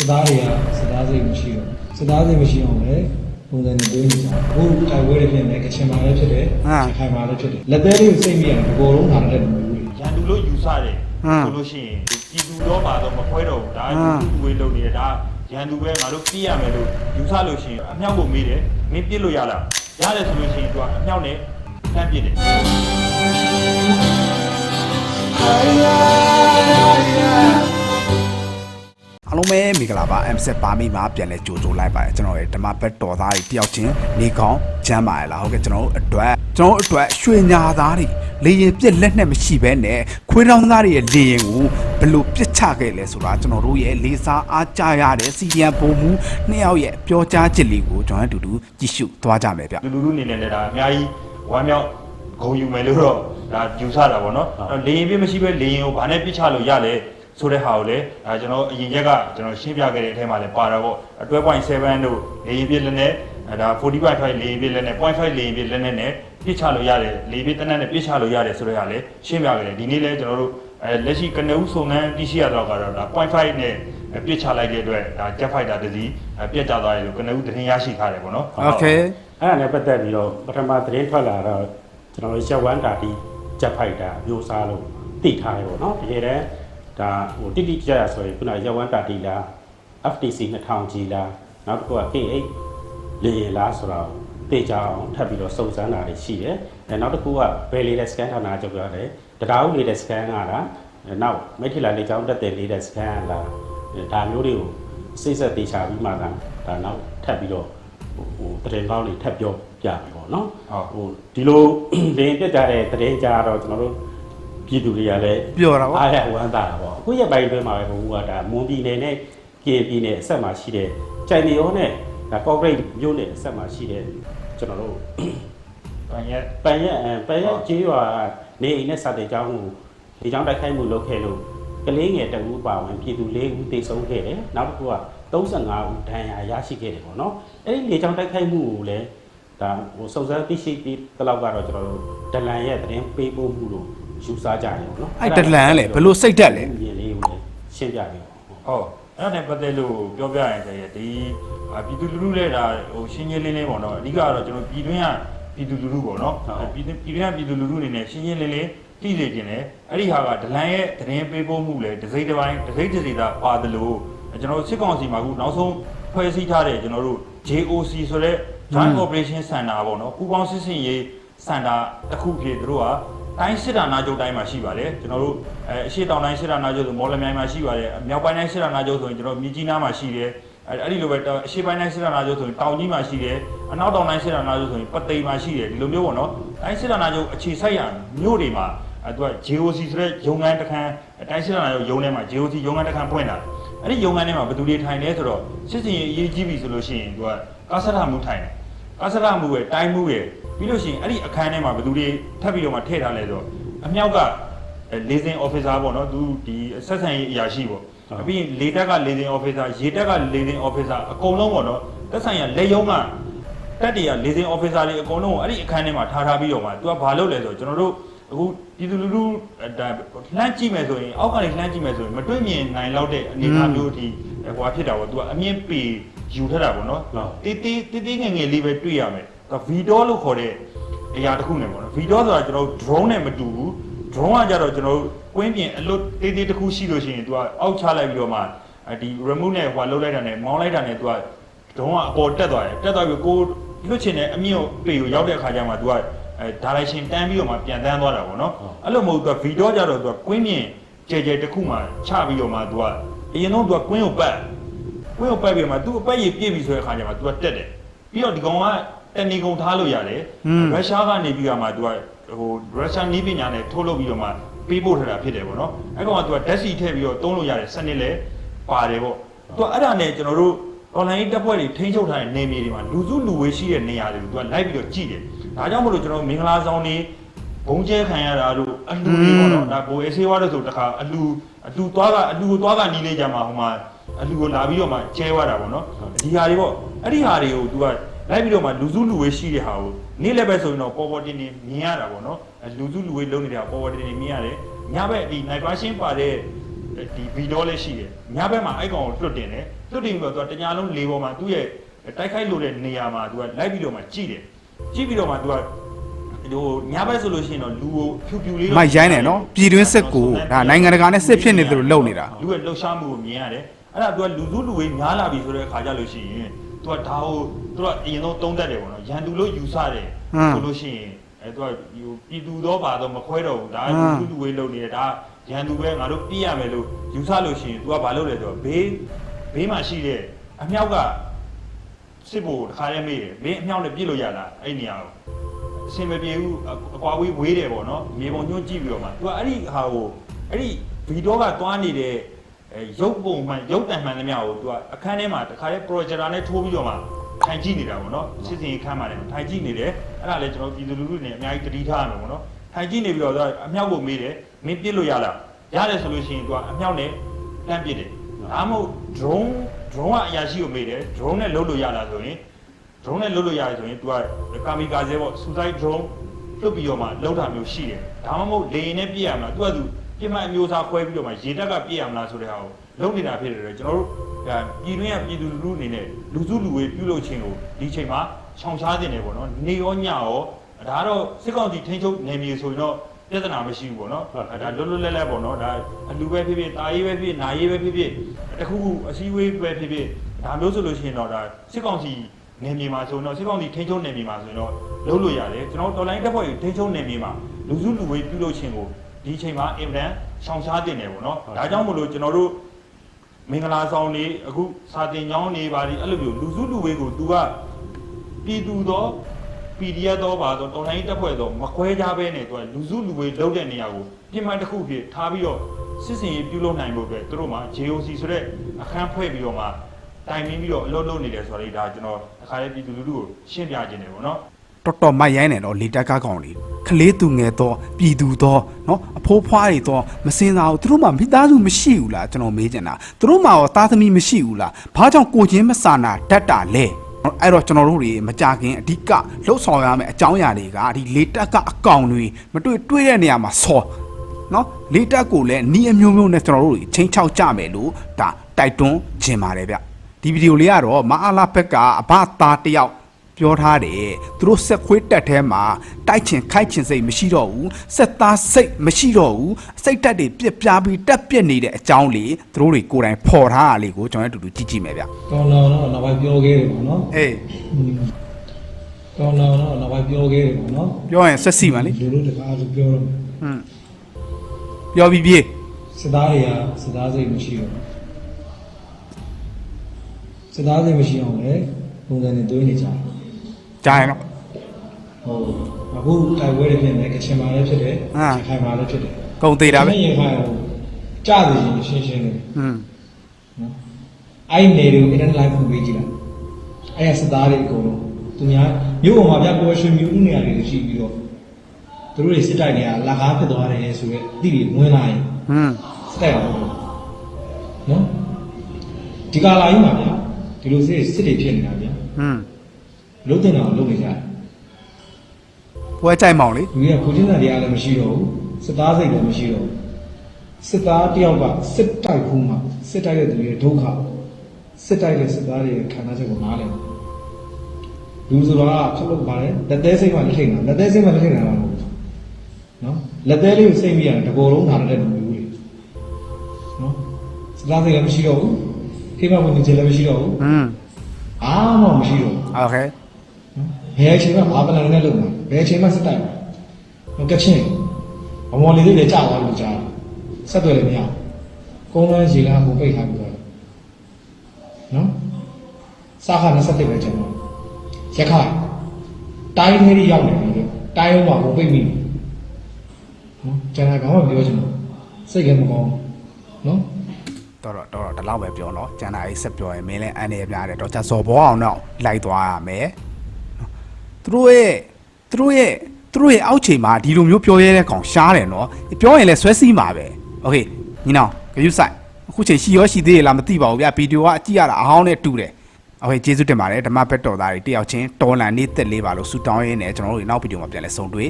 စစ်သားတွေကစစ်သားစိတ်မရှိတော့စစ်သားစိတ်မရှိအောင်လည်းပုံစံနဲ့တွေးနေကြတယ်အခုတိုက်ပွဲတွေဖြစ်နေကချင်မာလည်းဖြစ်တယ်ခိုင်မာလည်းဖြစ်တယ်လက်သေးလေးကိုစိတ်မိရတယ်ဒီဘောလုံးထားတဲ့မျိုးတွေရန်သူလို့ယူဆတယ်ဆိုလို့ရှိရင်ပြည်သူတော့ပါတော့မခွဲတော့ဘူးဒါကလူလူဝေးလုပ်နေတယ်ဒါရန်သူပဲငါတို့ပြည့်ရမယ်လို့ယူဆလို့ရှိရင်အမြောက်ကိုမေးတယ်မင်းပြစ်လို့ရလားရတယ်ဆိုလို့ရှိရင်သူကအမြောက်နဲ့တန်းပြစ်တယ် အားလုံးပဲမင်္ဂလာပါ M7 ပါမိမှာပြန်လဲကြိုးကြိုးလိုက်ပါတယ်ကျွန်တော်ရဲ့ဓမ္မဘက်တော်သားတွေတယောက်ချင်းနေကောင်းချမ်းပါရလားဟုတ်ကဲ့ကျွန်တော်တို့အတွက်ကျွန်တော်တို့အတွက်ရွှေညာသားတွေလေရင်ပြက်လက်နဲ့မရှိဘဲနဲ့ခွေးတောင်းသားတွေရဲ့လေရင်ကိုဘယ်လိုပြစ်ချခဲ့လဲဆိုတာကျွန်တော်တို့ရဲ့လေးစားအားကြရတဲ့စီရီယံပုံမှုနှစ်ယောက်ရဲ့ပြောကြားချက်လေးကိုကျွန်တော်တို့အတူတူကြည့်ရှုသွားကြမယ်ဗျလူလူလူနေနေလည်းဒါအများကြီးဝမ်းမြောက်ဂုံယူမယ်လို့တော့ဒါယူဆတာပေါ့နော်အဲ့တော့လေရင်ပြစ်မရှိပဲလေရင်ကိုဘာနဲ့ပြစ်ချလို့ရလဲ ဆိုတဲ့ဟာကိုလည်းဒါကျွန်တော်အရင်ရက်ကကျွန်တော်ရှင်းပြခဲ့တဲ့အထဲမှာလည်းပါတာပေါ့အတွဲ .7 တို့လေရင်ပြစ်လက်နဲ့အဲဒါ40.5လေရင်ပြစ်လက်နဲ့0.5လေရင်ပြစ်လက်နဲ့နဲ့ပြစ်ချလို့ရတယ်လေပြစ်တနက်နဲ့ပြစ်ချလို့ရတယ်ဆိုတဲ့ဟာလည်းရှင်းပြခဲ့တယ်ဒီနေ့လည်းကျွန်တော်တို့အဲလက်ရှိကနဦးစုံနှန်းတိရှိရတော့ကတော့ဒါ0.5နဲ့ပြစ်ချလိုက်တဲ့အတွက်ဒါ jet fighter တစ်စီးပြက်ကျသွားတယ်လို့ကနဦးသတင်းရရှိထားတယ်ပေါ့နော် โอเค အဲ့ဒါနဲ့ပတ်သက်ပြီးတော့ပထမသတင်းထွက်လာတော့ကျွန်တော်တို့ရက်ဝမ်တာတီဂျက်ဖိုက်တာအမျိုးအစားလို့သိထားရပေါ့နော်တကယ်တမ်း ဒါဟိုတိတိကျကျဆိုရင်ခုနရက်ဝမ်တာတီလား FTC 2000ကြီးလားနောက်တစ်ခုက K8 လေယာဉ်လားဆိုတော့သိကြအောင်ထပ်ပြီးတော့စုံစမ်းတာတွေရှိတယ်အဲနောက်တစ်ခုကဘယ်လေတဲ့ scan ဌာနချုပ်ရတယ်တရားဥလေတဲ့ scan ကလားအဲနောက်မိထီလာလေချောင်းတက်တဲ့လေတဲ့ scan ကလားအဲဒါမျိုးတွေကိုစိတ်ဆက်တေချာပြီးမှသာဒါနောက်ထပ်ပြီးတော့ဟိုတရင်ကောင်းတွေထပ်ပြောပြပြီပေါ့နော်ဟုတ်ဟိုဒီလိုလင်းပြတ်ကြတဲ့တရင်ကြားတော့ကျွန်တော်တို့ ပြည်သူတွေကလည်းပြောတာပေါ့အားရဝမ်းသာတာပေါ့အခုရက်ပိုင်းအတွင်းမှာပဲဘုံကဒါမွန်ပြည်နယ်နဲ့ကေပြည်နယ်အဆက်မှာရှိတဲ့ကြိုင်နေရောနဲ့ဒါကော့ဂရိတ်မြို့နယ်အဆက်မှာရှိတဲ့ကျွန်တော်တို့။ဗန်ရက်ပန်ရက်အဲပန်ရက်ကျေးရွာနေအိမ်နဲ့စတဲ့ကျောင်းကိုဒီကျောင်းတိုက်ခိုက်မှုလုပ်ခဲ့လို့ကလေးငယ်တအူးပါဝင်ပြည်သူ၄ဦးသေဆုံးခဲ့တယ်နောက်တစ်ခုက35ဦးဒဏ်ရာရရှိခဲ့တယ်ပေါ့နော်အဲ့ဒီလေကျောင်းတိုက်ခိုက်မှုကိုလည်းဒါဟိုစုံစမ်းသိရှိပြီးတလောက်ကတော့ကျွန်တော်တို့ဒလန်ရဲ့သတင်းပေးပို့မှုလို့ ယူဆကြတယ်ပေါ့နော်အဲ့ဒလန်ကလည်းဘယ်လိုစိတ်ဓာတ်လဲမြင်လေးကိုလည်းရှင်းပြပေးပါဦးဟုတ်အဲ့ဒါနဲ့ပတ်သက်လို့ပြောပြရင်တည်းဒီအာပြည်သူလူထုလည်းဒါဟိုရှင်းရှင်းလင်းလင်းပေါ့နော်အဓိကတော့ကျွန်တော်ပြည်တွင်းကပြည်သူလူထုပေါ့နော်ပြည်တွင်းပြည်တွင်းကပြည်သူလူထုအနေနဲ့ရှင်းရှင်းလင်းလင်းသိစေခြင်းတယ်အဲ့ဒီဟာကဒလန်ရဲ့သတင်းပေးပို့မှုလည်းတစ်စိတ်တစ်ပိုင်းတစ်စိတ်တစ်စိတ်သာပါတယ်လို့ကျွန်တော်စစ်ကောင်စီမှာခုနောက်ဆုံးဖွဲ့စည်းထားတဲ့ကျွန်တော်တို့ JOC ဆိုတဲ့ Joint Operation Center ပေါ့နော်ပူးပေါင်းစစ်စင်ရေးစင်တာတစ်ခုဖြစ်သူတို့က တိုင်းစစ်တာနာချုပ်တိုင်းမှာရှိပါတယ်ကျွန်တော်တို့အဲအရှိတောင်တိုင်းစစ်တာနာချုပ်ဆိုမော်လမြိုင်မှာရှိပါတယ်မြောက်ပိုင်းတိုင်းစစ်တာနာချုပ်ဆိုရင်ကျွန်တော်မြကြီးနားမှာရှိတယ်အဲအဲ့ဒီလိုပဲအရှိပိုင်းတိုင်းစစ်တာနာချုပ်ဆိုရင်တောင်ကြီးမှာရှိတယ်အနောက်တောင်တိုင်းစစ်တာနာချုပ်ဆိုရင်ပသိမ်မှာရှိတယ်ဒီလိုမျိုးပေါ့နော်တိုင်းစစ်တာနာချုပ်အခြေစိုက်ရမြို့တွေမှာအဲသူက JOC ဆိုတဲ့ရုံငန်းတစ်ခန်းတိုင်းစစ်တာနာချုပ်ရုံထဲမှာ JOC ရုံငန်းတစ်ခန်းဖွင့်တာအဲ့ဒီရုံငန်းထဲမှာဘယ်သူတွေထိုင်လဲဆိုတော့စစ်စင်ရေးအရေးကြီးပြီဆိုလို့ရှိရင်သူကကာဆရမှုထိုင်တယ်အစရမှုရဲ့တိုင်းမှုရဲ့ ပြီးလို့ရှိရင်အဲ့ဒီအခန်းထဲမှာဘယ်သူတွေထပ်ပြီးတော့မှထည့်ထားလဲဆိုတော့အမြောက်ကလေစင် officer ပေါ့နော်သူဒီဆက်ဆံရေးအရာရှိပေါ့အပြီးရင်လေတက်ကလေစင် officer ရေတက်ကလေစင် officer အကုန်လုံးပေါ့နော်တက်ဆိုင်ရလက်ယုံကတက်တွေကလေစင် officer တွေအကုန်လုံးကိုအဲ့ဒီအခန်းထဲမှာထားထားပြီးတော့မှသူကဘာလုပ်လဲဆိုတော့ကျွန်တော်တို့အခုပြည်သူလူထုဒါလှမ်းကြည့်မယ်ဆိုရင်အောက်ကနေလှမ်းကြည့်မယ်ဆိုရင်မတွေ့မြင်နိုင်လောက်တဲ့အနေအထားမျိုးဒီဟိုဖြစ်တာပေါ့သူကအမြင့်ပေယူထတာပေါ့နော်တီးတီးတီးတီးငယ်ငယ်လေးပဲတွေ့ရမယ် ဒါဗီဒေါလို့ခေါ်တဲ့အရာတစ်ခုနဲ့ပေါ့နော်ဗီဒေါဆိုတာကျွန်တော်တို့ drone နဲ့မတူဘူး drone ကကြတော့ကျွန်တော်တို့ကွင်းပြင်အလွတ်တေးသေးတစ်ခုရှိလို့ရှိရင် तू ကအောက်ချလိုက်ပြီးတော့မှဒီ remote နဲ့ဟိုလှုပ်လိုက်တာနဲ့မောင်းလိုက်တာနဲ့ तू က drone ကအပေါ်တက်သွားတယ်တက်သွားပြီးကိုလွတ်ချင်တဲ့အမြင့်ကိုပေကိုရောက်တဲ့အခါကျမှ तू ကအဲ direction တန်းပြီးတော့မှပြန်တန်းသွားတာပေါ့နော်အဲ့လိုမဟုတ် तू ဗီဒေါကြတော့ तू ကကွင်းပြင်ကြဲကြဲတစ်ခုမှချပြီးတော့မှ तू ကအရင်တော့ तू ကကွင်းကိုပတ် ဝင်းကိုပိုက်ပြီးမှ तू အပိုက်ရပြည့်ပြီဆိုတဲ့ခါကျမှ तू ကတက်တယ်ပြီးတော့ဒီကောင်က အနီကုန်ထားလို့ရတယ်ရုရှားကနေပြီးတော့မှသူကဟိုရုရှားနည်းပညာနဲ့ထုတ်လုပ်ပြီးတော့မှပေးပို့ထတာဖြစ်တယ်ပေါ့နော်အဲ့ကောင်ကသူကဓာတ်စီထည့်ပြီးတော့သုံးလို့ရတယ်စနစ်လည်းပါတယ်ပေါ့သူကအဲ့ဒါနဲ့ကျွန်တော်တို့ online တက်ပွဲတွေထိန်းချုပ်ထားတဲ့နေမြေတွေမှာလူစုလူဝေးရှိတဲ့နေရာတွေကိုသူကလိုက်ပြီးတော့ကြည့်တယ်ဒါကြောင့်မလို့ကျွန်တော်မင်္ဂလာဆောင်နေဘုံကျဲခံရတာလို့အလူတွေပေါ့နော်ဒါကိုအေးဆေးဝါးလို့ဆိုတခါအလူအလူသွားကအလူကိုသွားကနီးလေးကြမှာဟိုမှာအလူကိုလာပြီးတော့မှကျဲဝါတာပေါ့နော်ဒီဟာတွေပေါ့အဲ့ဒီဟာတွေကို तू ကလိုက်ပြီးတော့မှလူစုလူဝေးရှိတဲ့ဟာကိုနေ့လည်းပဲဆိုရင်တော့ပေါ်ပေါ်တင်တင်မြင်ရတာပေါ့နော်အဲလူစုလူဝေးလုံးနေတဲ့ဟာပေါ်ပေါ်တင်တင်မြင်ရတယ်ညဘက်ဒီ night version ပါတဲ့ဒီဗီဒီယိုလေးရှိတယ်ညဘက်မှာအဲ့ကောင်ကိုလွတ်တင်တယ်သူတင်ပြီးတော့သူကတညာလုံးလေပေါ်မှာသူ့ရဲ့တိုက်ခိုက်လို့တဲ့နေရာမှာသူကလိုက်ပြီးတော့မှကြည့်တယ်ကြည့်ပြီးတော့မှသူကဟိုညဘက်ဆိုလို့ရှိရင်တော့လူကိုဖြူဖြူလေးမိုက်ရိုင်းတယ်နော်ပြည်တွင်းစစ်ကိုဒါနိုင်ငံတကာနဲ့စစ်ဖြစ်နေသလိုလုပ်နေတာလူရဲ့လှုပ်ရှားမှုကိုမြင်ရတယ်အဲ့ဒါသူကလူစုလူဝေးများလာပြီဆိုတဲ့အခါကျလို့ရှိရင် သူကဒါကိုသူကအရင်ဆုံးတုံးတက်တယ်ပေါ့နော်ရန်သူလို့ယူဆတယ်ဆိုလို့ရှိရင်အဲသူကပြည်သူတော့ပါတော့မခွဲတော့ဘူးဒါလူစုလူဝေးလုပ်နေတယ်ဒါရန်သူပဲငါတို့ပြည့်ရမယ်လို့ယူဆလို့ရှိရင်သူကဘာလုပ်လဲဆိုတော့ဘေးဘေးမှာရှိတဲ့အမြောက်ကစစ်ဖို့တခါတည်းမေးတယ်ဘေးအမြောက်နဲ့ပြစ်လို့ရလားအဲ့နေရာကိုအစင်မပြေဘူးအအကွာဝေးဝေးတယ်ပေါ့နော်မြေပုံညွှန်းကြည့်ပြီးတော့မှ तू ကအဲ့ဒီဟာကိုအဲ့ဒီဗီဒီယိုကသွားနေတဲ့ အဲရုပ်ပုံမှန်ရုပ်တံမှန်သမျှကို तू ကအခန်းထဲမှာတခါလေး projector နဲ့ထိုးပြီးတော့မှထိုင်ကြည့်နေတာပေါ့နော်စစ်စင်ခန်းမှာလည်းထိုင်ကြည့်နေတယ်အဲ့ဒါလည်းကျွန်တော်ပြည်သူလူထုနဲ့အများကြီးတတိထားရမယ်ပေါ့နော်ထိုင်ကြည့်နေပြီးတော့ तू ကအမြောက်ကိုမေးတယ်မင်းပြစ်လို့ရလားရတယ်ဆိုလို့ရှိရင် तू ကအမြောက်နဲ့တန်းပစ်တယ်ဒါမှမဟုတ် drone drone ကအရာရှိကိုမေးတယ် drone နဲ့လုပ်လို့ရလားဆိုရင် drone နဲ့လုပ်လို့ရတယ်ဆိုရင် तू ကကာမီကာဇဲပေါ့ suicide drone လွတ်ပြီးတော့မှလောက်တာမျိုးရှိတယ်ဒါမှမဟုတ်လေရင်နဲ့ပြည့်ရမလား तू ကသူ ပြစ်မှတ်အမျိုးအစားခွဲပြီးတော့မှရေတက်ကပြည့်ရမလားဆိုတဲ့ဟာကိုလုပ်နေတာဖြစ်တယ်ကျွန်တော်တို့ဒါပြည်တွင်းကပြည်သူလူထုအနေနဲ့လူစုလူဝေးပြုလုပ်ခြင်းကိုဒီချိန်မှာခြောင်ရှားတင်တယ်ပေါ့နော်နေရောညရောဒါကတော့စစ်ကောင်စီထိန်းချုပ်နေမြေဆိုရင်တော့ပြဿနာမရှိဘူးပေါ့နော်ဒါလွတ်လွတ်လပ်လပ်ပေါ့နော်ဒါအလူပဲဖြစ်ဖြစ်တာရေးပဲဖြစ်နာရေးပဲဖြစ်ဖြစ်တခုခုအစည်းအဝေးပဲဖြစ်ဖြစ်ဒါမျိုးဆိုလို့ရှိရင်တော့ဒါစစ်ကောင်စီနေမြေမှာဆိုတော့စစ်ကောင်စီထိန်းချုပ်နေမြေမှာဆိုတော့လုံးလို့ရတယ်ကျွန်တော်တော်လိုင်းတက်ဖွဲ့ကိုထိန်းချုပ်နေမြေမှာလူစုလူဝေးပြုလုပ်ခြင်းကို ဒီအချိန်မှာအင်ဗန်ရှောင်ရှားတင်တယ်ပေါ့နော်ဒါကြောင့်မလို့ကျွန်တော်တို့မင်္ဂလာဆောင်နေအခုစာတင်ကျောင်းနေပါဒီအဲ့လိုမျိုးလူစုလူဝေးကို तू ကပြည်သူတော့ PDF တော့ပါတော့တော်လိုင်းတက်ဖွဲ့တော့မခွဲကြဘဲနဲ့ तू ကလူစုလူဝေးလုပ်တဲ့နေရာကိုပြင်မှန်တစ်ခုဖြစ်ထားပြီးတော့စစ်စင်ရေးပြုလုပ်နိုင်ဖို့အတွက်သူတို့မှာ JOC ဆိုတဲ့အခန်းဖွဲ့ပြီးတော့မှတိုင်ပင်ပြီးတော့အလုပ်လုပ်နေတယ်ဆိုတော့လေဒါကျွန်တော်တစ်ခါလေးပြည်သူလူထုကိုရှင်းပြခြင်းတယ်ပေါ့နော် တော်တော်မိုက်ရိုင်းတယ်နော်လေတက်ကားကောင်လေးခလေးသူငယ်တော့ပြည်သူတော့နော်အဖိုးဖွားတွေတော့မစင်စားဘူးသူတို့မှမိသားစုမရှိဘူးလားကျွန်တော်မေးချင်တာသူတို့မှရောသားသမီးမရှိဘူးလားဘာကြောင့်ကိုချင်းမစာနာတတ်တာလဲအဲ့တော့ကျွန်တော်တို့တွေမကြခင်အဓိကလှုပ်ဆောင်ရမယ့်အကြောင်းအရာတွေကဒီလေတက်ကအကောင်တွေမတွေ့တွေ့တဲ့နေရာမှာဆော်နော်လေတက်ကိုလည်းနီးအမျိုးမျိုးနဲ့ကျွန်တော်တို့တွေချင်းချောက်ကြမယ်လို့ဒါတိုက်တွန်းခြင်းပါတယ်ဗျဒီဗီဒီယိုလေးကတော့မအားလာဘက်ကအဘသားတယောက် ပြောထားတယ်သူတို့ဆက်ခွေးတက်ထဲမှာတိုက်ချင်ခိုက်ချင်စိတ်မရှိတော့ဘူးဆက်သားစိတ်မရှိတော့ဘူးစိတ်တက်တွေပြက်ပြားပြီးတက်ပြက်နေတဲ့အကြောင်းလေးသူတို့တွေကိုယ်တိုင်ဖော်ထားတာလေးကိုကျွန်တော်တို့အတူတူကြည့်ကြည့်မယ်ဗျကောင်းလောင်တော့နောက်ပိုင်းပြောခဲ့တယ်ပေါ့နော်အေးကောင်းလောင်တော့နောက်ပိုင်းပြောခဲ့တယ်ပေါ့နော်ပြောရင်ဆက်စီမလေလူလူတကားဆိုပြောတော့ဟွန်းပြောပြီးပြေးစစ်သားတွေကစစ်သားစိတ်မရှိတော့စစ်သားစိတ်မရှိအောင်လေပုံစံနဲ့တွေးနေကြတယ် ကြားရင်တော့ဟုတ်အခုတိုက်ပွဲတွေဖြစ်နေကချင်မာလည်းဖြစ်တယ်အာခိုင်မာလည်းဖြစ်တယ်ဂုံသေးတာပဲရင်ခိုင်အောင်ကြားသေးရင်ရှင်းရှင်းလေးဟွန်းနော်အဲ့နေတွေကို internet live ဖွင့်ပေးကြည့်လိုက်အဲ့ရစသားတွေအကုန်လုံးသူများမြို့ပေါ်မှာပြပေါ်ရွှေမြို့ဦးနေရာတွေရှိပြီးတော့သူတို့တွေစစ်တိုက်နေတာလက်ကားဖြစ်သွားတယ်ဆိုရက်အတိတွေဝင်လာရင်ဟွန်းစစ်တိုက်အောင်လုပ်နော်ဒီကာလာကြီးမှာဗျာဒီလိုစစ်စစ်တွေဖြစ်နေတာဗျာဟွန်း လုံးတင်တာကိုလုပ်နေကြတယ် ပွဲကြိုက်မောင်လေ လူတွေကကိုချင်းစာတရားလည်းမရှိတော့ဘူးစစ်သားစိတ်လည်းမရှိတော့ဘူးစစ်သားတယောက်ကစစ်တိုက်ခုမှစစ်တိုက်တဲ့သူတွေရဲ့ဒုက္ခစစ်တိုက်တဲ့စစ်သားတွေရဲ့ခံစားချက်ကိုနားလည်လူဆိုတာကချက်လို့ပါတယ်လက်သေးစိတ်မှလက်ထိတ်တာလက်သေးစိတ်မှလက်ထိတ်တာမဟုတ်ဘူးနော်လက်သေးလေးကိုစိတ်မိရတယ်တကောလုံးနားတဲ့လူမျိုးတွေနော်စစ်သားစိတ်လည်းမရှိတော့ဘူးခေမဝင်ခြင်းလည်းမရှိတော့ဘူး ဟွန်း အားမှမရှိတော့ဘူး โอเค ဘယ်အချိန်မှဘာပလန်နဲ့လုပ်မှာဘယ်အချိန်မှစစ်တိုက်မှာဟိုကချင်းဘမော်လေးတွေလည်းကြာသွားလို့ကြာဆက်သွယ်လည်းမရကုန်းလန်းရေလန်းကိုပိတ်ထားပြီးတော့နော်စာခါ27ပဲကျွန်တော်ရခိုင်တိုင်းထဲကြီးရောက်နေပြီလေတိုင်းအောင်မှာကိုပိတ်မိနော်ကျွန်တော်ကောင်းမှပြောချင်တယ်စိတ်ကမကောင်းနော်တော်တော့တော်တော့ဒီလောက်ပဲပြောတော့ကျန်တာရေးဆက်ပြောရင်မင်းလည်းအန်ရများတယ်တော့ချက်စော်ဘောအောင်တော့လိုက်သွားရမယ်နော် သူတို့ရဲ့သူတို့ရဲ့သူတို့ရဲ့အောက်ချိန်မှာဒီလိုမျိုးပြောရဲတဲ့ကောင်ရှားတယ်နော်ပြောရင်လည်းဆွဲစီးမှာပဲโอเคညီနောင်ဂရုစိုက်အခုချိန်ရှိရောရှိသေးရလားမသိပါဘူးဗျဗီဒီယိုကအကြည့်ရတာအဟောင်းနဲ့တူတယ်โอเคကျေးဇူးတင်ပါတယ်ဓမ္မဘက်တော်သားတွေတယောက်ချင်းတော်လန်နေသက်လေးပါလို့ဆူတောင်းရင်းနဲ့ကျွန်တော်တို့နောက်ဗီဒီယိုမှာပြန်လဲဆုံတွေ့